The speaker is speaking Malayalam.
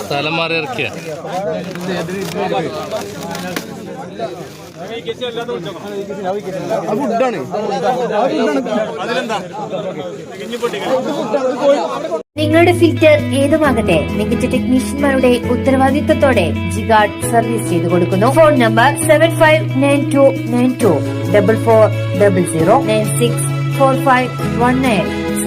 സ്ഥല- മാറി ഇറക്കിയ. നിങ്ങളുടെ ഫിൽറ്റർ ഏതുമാകട്ടെ മികച്ച ടെക്നീഷ്യന്മാരുടെ ഉത്തരവാദിത്തത്തോടെ ജിഗാർഡ് സർവീസ് ചെയ്തു കൊടുക്കുന്നു. Phone number seven five nine two nine two double four double zero nine six four five one nine